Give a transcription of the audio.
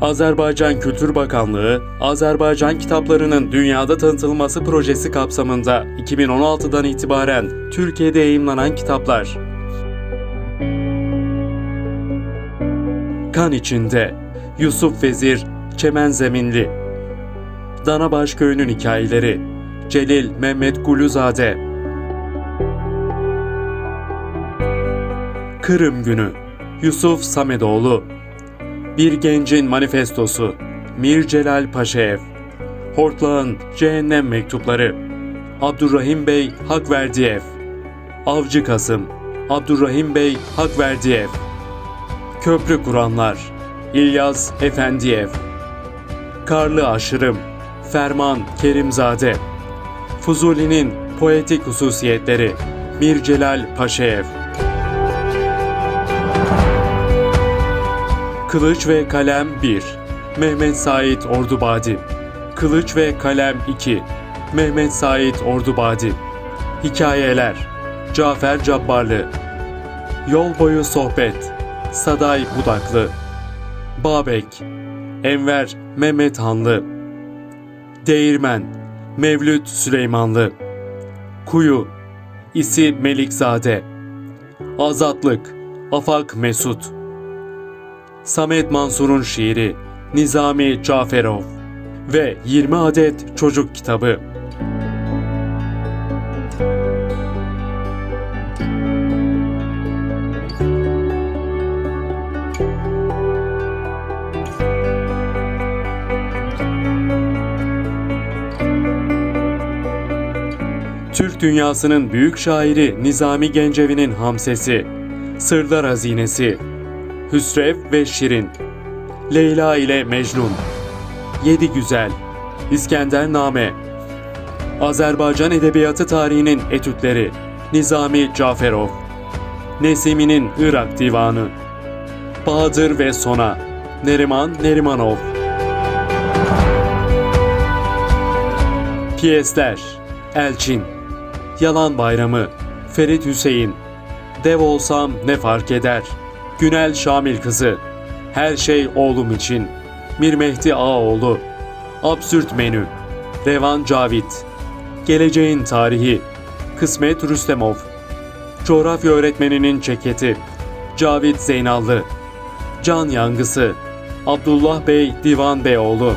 Azerbaycan Kültür Bakanlığı, Azerbaycan kitaplarının dünyada tanıtılması projesi kapsamında 2016'dan itibaren Türkiye'de yayımlanan kitaplar. Kan içinde Yusuf Vezir, Çemen Zeminli. Danabaş Köyü'nün hikayeleri Celil Mehmet Guluzade. Kırım Günü Yusuf Samedoğlu Bir Gencin Manifestosu Mir Celal Paşaev. Hortlağın Cehennem Mektupları Abdurrahim Bey Hakverdiyev. Avcı Kasım Abdurrahim Bey Hakverdiyev. Köprü Kuranlar İlyas Efendiyev. Karlı Aşırım Ferman Kerimzade. Fuzuli'nin poetik hususiyetleri Mir Celal Paşaev Kılıç ve Kalem 1 Mehmet Said Ordubadi. Kılıç ve Kalem 2 Mehmet Said Ordubadi. Hikayeler Cafer Cabbarlı. Yol Boyu Sohbet Saday Budaklı. Babek Enver Mehmet Hanlı. Değirmen Mevlüt Süleymanlı. Kuyu İsi Melikzade. Azatlık Afak Mesut Samet Mansur'un şiiri Nizami Caferov ve 20 adet çocuk kitabı. Türk dünyasının büyük şairi Nizami Gencevi'nin Hamsesi, Sırlar Hazinesi, Hüsrev ve Şirin, Leyla ile Mecnun, Yedi Güzel, İskender Name, Azerbaycan Edebiyatı Tarihinin Etütleri, Nizami Caferov, Nesimi'nin Irak Divanı, Bahadır ve Sona, Neriman Nerimanov. Piyesler, Elçin, Yalan Bayramı, Ferit Hüseyin, Dev olsam ne fark eder, Günel Şamil kızı, Her şey oğlum için, Mir Mehdi Ağaoğlu, Absürt Menü, Revan Cavit, Geleceğin Tarihi, Kısmet Rüstemov, Coğrafya Öğretmeninin Ceketi, Cavit Zeynallı, Can Yangısı, Abdullah Bey Divan Beyoğlu.